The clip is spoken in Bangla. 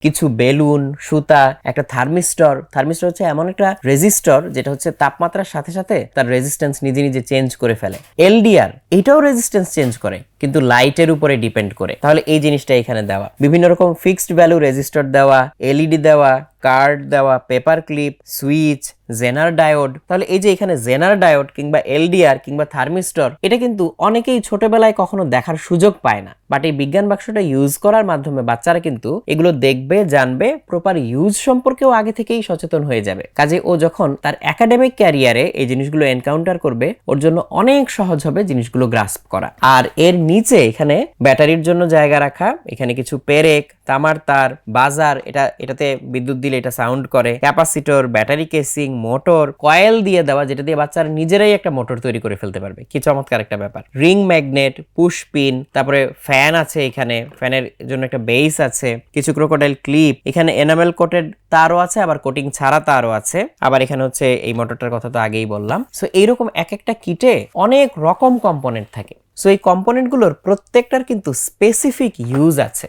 কিছু বেলুন, সুতা, একটা থার্মিস্টর। থার্মিস্টর হচ্ছে এমন একটা রেজিস্টর যেটা হচ্ছে তাপমাত্রার সাথে সাথে তার রেজিস্ট্যান্স নিজে নিজে চেঞ্জ করে ফেলে। এলডিআর, এটাও রেজিস্ট্যান্স চেঞ্জ করে। কিন্তু লাইটের উপরে ডিপেন্ড করে। তাহলে এই জিনিসটা এখানে দেওয়া। বিভিন্ন রকম ফিক্সড ভ্যালু রেজিস্টার দেওয়া, এলইডি দেওয়া, কার্ড দেওয়া, paper clip, switch, zener diode. তাহলে এই যে এখানে জেনার ডায়োড কিংবা এলডিআর কিংবা থার্মিস্টর, এটা কিন্তু অনেকেই ছোটবেলায় কখনো দেখার সুযোগ পায় না। বাট এই বিজ্ঞান বাক্সটা ইউজ করার মাধ্যমে বাচ্চারা কিন্তু এগুলো দেখবে, জানবে প্রপার ইউজ সম্পর্কেও আগে থেকেই সচেতন হয়ে যাবে। কাজে ও যখন তার একাডেমিক ক্যারিয়ারে এই জিনিসগুলো এনকাউন্টার করবে, ওর জন্য অনেক সহজ হবে জিনিসগুলো গ্রাস্প করা। আর এর নিচে এখানে ব্যাটারির জন্য জায়গা রাখা, এখানে কিছু পেরেক, তামার তার, বাজার, এটা, এটাতে বিদ্যুৎ দিলে এটা সাউন্ড করে, capacitor, battery casing, motor, coil দিয়ে দেওয়া, যেটা দিয়ে বাচ্চারা নিজেরাই একটা মোটর তৈরি করে ফেলতে পারবে। কি চমৎকার একটা ব্যাপার। রিং ম্যাগনেট, পুশ পিন, তারপরে ফ্যান আছে এখানে, ফ্যানের জন্য একটা বেস আছে, কিছু ক্রোকোডাইল ক্লিপ, এখানে এনামেল কোটেড তারও আছে, আবার কোটিং ছাড়া তারও আছে, আবার এখানে হচ্ছে এই মোটরটার কথা তো আগেই বললাম। সো এইরকম এক একটা কিটে অনেক রকম কম্পোনেন্ট থাকে। সো এই কম্পোনেন্টগুলোর প্রত্যেকটার কিন্তু স্পেসিফিক ইউজ আছে।